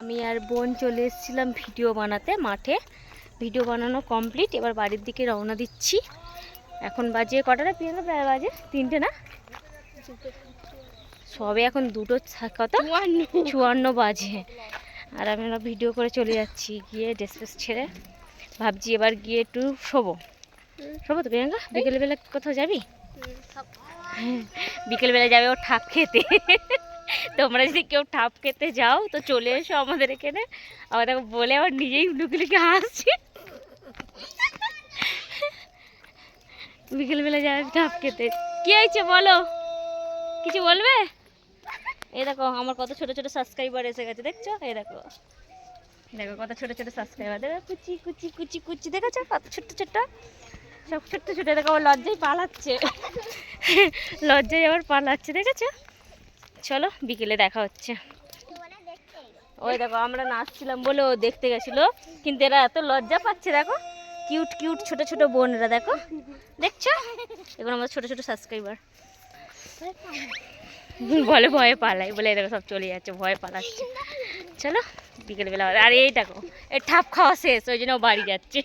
আমি আর বোন চলে এসেছিলাম ভিডিও বানাতে মাঠে। ভিডিও বানানো কমপ্লিট এবার বাড়ির দিকে রওনা দিচ্ছি। এখন বাজে কটাটা? প্রিয়াঙ্কা প্রায় বাজে তিনটে না? সবে এখন দুটো কত চুয়ান্ন। বাজে। আর আমরা ভিডিও করে চলে যাচ্ছি গিয়ে ড্রেস ছেড়ে ভাবছি এবার গিয়ে একটু শোবো। শোবো তো প্রিয়াঙ্কা? বিকেলবেলা কোথাও যাবি? হ্যাঁ, বিকেলবেলা যাবে ও ঠাপ খেতে। তোমরা যদি কেউ ঠাপ খেতে যাও, তো চলে এসো আমাদের এখানে। আবার দেখো বলে আবার নিজেই লুকি লুকি হাসছি বিকেলবেলা যাবে ঠাপ খেতে কি হয়েছে বলো? কিছু বলবে? এই দেখো, আমার কত ছোট ছোট সাবস্ক্রাইবার এসে গেছে, দেখছ? এই দেখো। দেখো, কত ছোট ছোট সাবস্ক্রাইবার দেখো, কুচি কুচি কুচি কুচি, দেখেছ? কত ছোট্ট ছোট্ট। সব ছোট্ট ছোট দেখো লজ্জায় পালাচ্ছে। লজ্জায় আবার পালাচ্ছে, দেখেছ? চলো বিকেলে দেখা হচ্ছে। ওই দেখো, আমরা নাচছিলাম বলে ও দেখতে গেছিল, কিন্তু এরা এত লজ্জা পাচ্ছে, দেখো। কিউট কিউট, ছোট ছোট বোনরা, দেখো। দেখছ? এগুলো আমাদের ছোট ছোট সাবস্ক্রাইবার বলে ভয়ে পালাই, বলে দেখো সব চলে যাচ্ছে, ভয়ে পালাচ্ছে। চলো, বিকেলবেলা আর এই দেখো, এই ঠাপ খাওয়া শেষ, ওই জন্য বাড়ি যাচ্ছে।